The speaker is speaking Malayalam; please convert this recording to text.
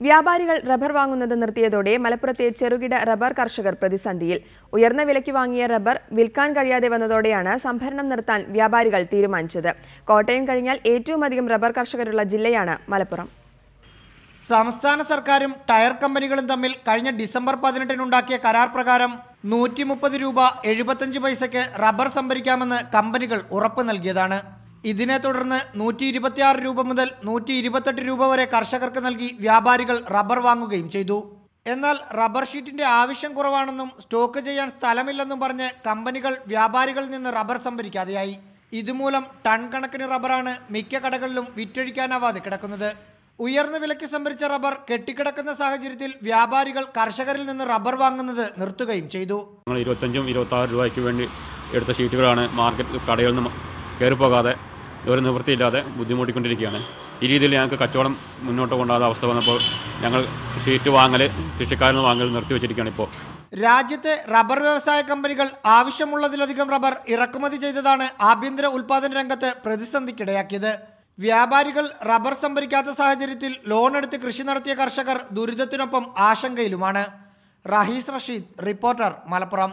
വ്യാപാരികൾ റബ്ബർ വാങ്ങുന്നത് നിർത്തിയതോടെ മലപ്പുറത്തെ ചെറുകിട റബ്ബർ കർഷകർ പ്രതിസന്ധിയിൽ. ഉയർന്ന വിലയ്ക്ക് വാങ്ങിയ റബ്ബർ വിൽക്കാൻ കഴിയാതെ വന്നതോടെയാണ് സംഭരണം നിർത്താൻ വ്യാപാരികൾ തീരുമാനിച്ചത്. കോട്ടയം കഴിഞ്ഞാൽ ഏറ്റവും അധികം റബ്ബർ കർഷകരുള്ള ജില്ലയാണ് മലപ്പുറം. സംസ്ഥാന സർക്കാരും ടയർ കമ്പനികളും തമ്മിൽ കഴിഞ്ഞ ഡിസംബർ പതിനെട്ടിനുണ്ടാക്കിയ കരാർ പ്രകാരം നൂറ്റി മുപ്പത് രൂപ എഴുപത്തഞ്ച് പൈസയ്ക്ക് റബ്ബർ സംഭരിക്കാമെന്ന് കമ്പനികൾ ഉറപ്പ് നൽകിയതാണ്. ഇതിനെ തുടർന്ന് നൂറ്റി ഇരുപത്തിയാറ് രൂപ മുതൽ നൂറ്റി ഇരുപത്തെട്ട് രൂപ വരെ കർഷകർക്ക് നൽകി വ്യാപാരികൾ റബ്ബർ വാങ്ങുകയും ചെയ്തു. എന്നാൽ റബ്ബർ ഷീറ്റിന്റെ ആവശ്യം കുറവാണെന്നും സ്റ്റോക്ക് ചെയ്യാൻ സ്ഥലമില്ലെന്നും പറഞ്ഞ് കമ്പനികൾ വ്യാപാരികളിൽ നിന്ന് റബ്ബർ സംഭരിക്കാതെയായി. ഇതുമൂലം ടൺ കണക്കിന് റബ്ബറാണ് മിക്ക കടകളിലും വിറ്റഴിക്കാനാവാതെ കിടക്കുന്നത്. ഉയർന്ന വിലയ്ക്ക് സംഭരിച്ച റബ്ബർ കെട്ടിക്കിടക്കുന്ന സാഹചര്യത്തിൽ വ്യാപാരികൾ കർഷകരിൽ നിന്ന് റബ്ബർ വാങ്ങുന്നത് നിർത്തുകയും ചെയ്തു. ഞങ്ങൾ ഇരുപത്തഞ്ചും ഇരുപത്താറ് രൂപയ്ക്ക് വേണ്ടി എടുത്ത ഷീറ്റുകളാണ് മാർക്കറ്റ് കടയിൽ നിന്ന് കയറിപ്പോകാതെ ഒരു നിവൃത്തിയില്ലാതെ ബുദ്ധിമുട്ടിക്കൊണ്ടിരിക്കുകയാണ്. ഈ രീതിയിൽ ഞങ്ങൾക്ക് കച്ചവടം മുന്നോട്ട് കൊണ്ടാകാത്ത അവസ്ഥ വന്നപ്പോൾ ഞങ്ങൾ ഷീറ്റ് വാങ്ങൽ കൃഷിക്കാരിൽ നിന്ന് വാങ്ങൽ നിർത്തിവെച്ചിരിക്കുകയാണ് ഇപ്പോൾ. രാജ്യത്തെ റബ്ബർ വ്യവസായ കമ്പനികൾ ആവശ്യമുള്ളതിലധികം റബ്ബർ ഇറക്കുമതി ചെയ്തതാണ് ആഭ്യന്തര ഉൽപാദന രംഗത്ത് പ്രതിസന്ധിക്കിടയാക്കിയത്. വ്യാപാരികൾ റബ്ബർ സംഭരിക്കാത്ത സാഹചര്യത്തിൽ ലോൺ എടുത്ത് കൃഷി നടത്തിയ കർഷകർ ദുരിതത്തിനൊപ്പം ആശങ്കയിലുമാണ്. റഹീസ് റഷീദ് റിപ്പോർട്ടർ മലപ്പുറം.